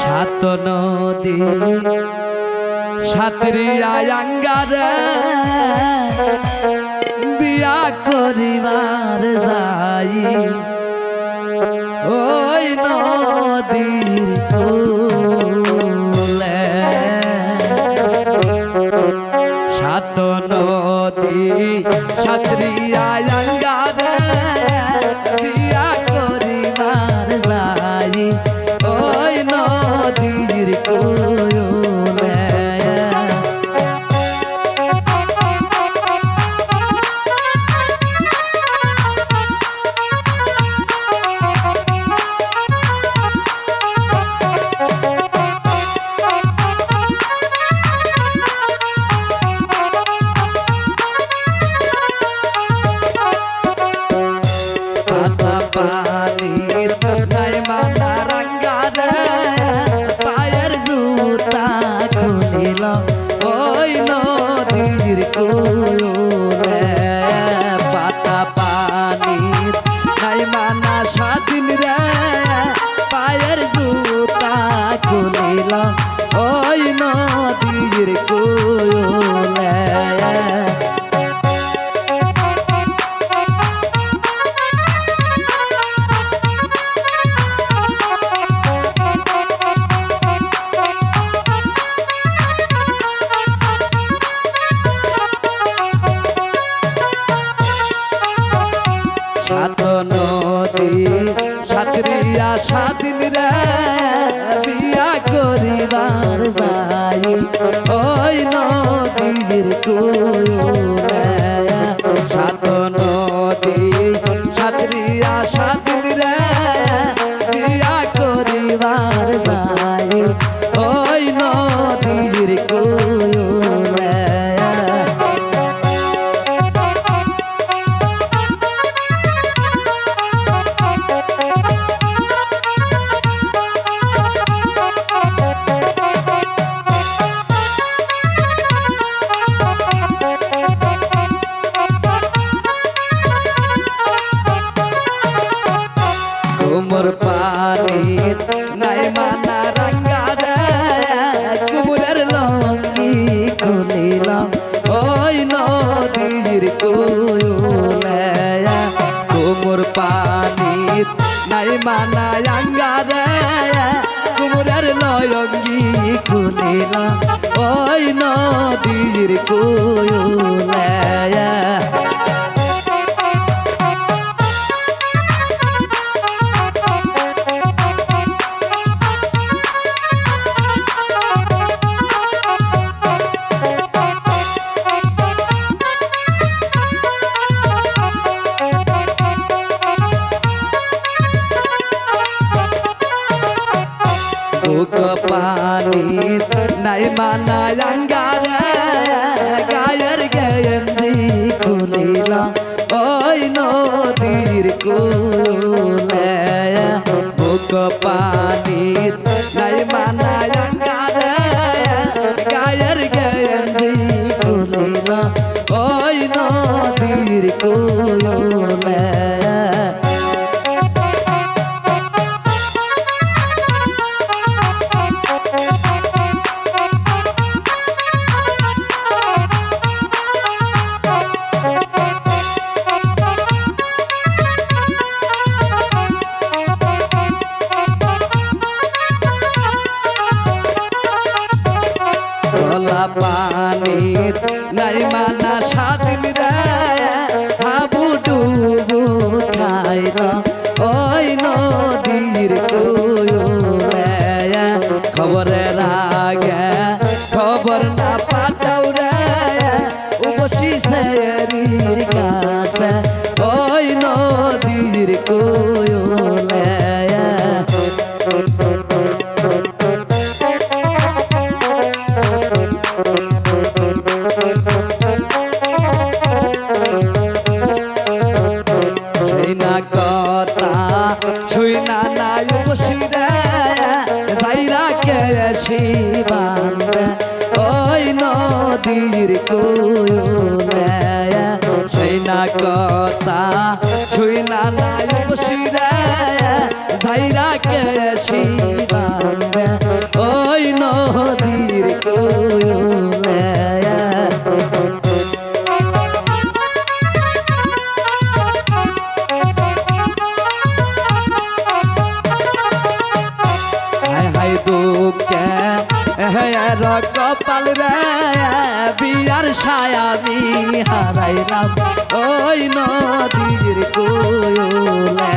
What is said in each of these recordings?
সাত নদী সাতরিয়া আঙ্গারে। বিয়া করিবার যাই ওই নদীর কূলে। সাত নদী সাতরিয়া আঙ্গারে। নদীর কোলে সাত নদী সাতরিয়া স্বাধীন রে বিয়া করিবার যাই ওই নদীর কোলে পানি নাই মানা রাঙ্গা কুমুরের লঙ্গি খুলিলাম ওই নদীর কুলে কুমুর পানি নাই মানা রাঙ্গা কুমুরের লঙ্গি খুলিলাম ওই নদীর কুলে নাই মানা আঙ্গারে গায়ের গেন্দি খুলিলাম ওই নদীর কুলে বুক পানি নাই মানা আঙ্গারে গায়ের গেন্দি খুলিলাম ওই গলা পানি নাই মানা রে। হাবু ডুবু খাইল ওই নদীর খবরের আগে খবর না পাঠাও রে। উপসি সেরির কাছে, ওই নদীর কুলে উপসিরে যাইরা কেছি বান্ধে ওই নদীর কুলে। সেই না কথা শুই না নাই উপসিরে যাইরা কেছি বান্ধে বিয়ার সায়ামি হারাইলাম। ওই নদীর কোয়লে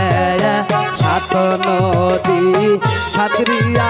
সাত নদী সাতরিয়া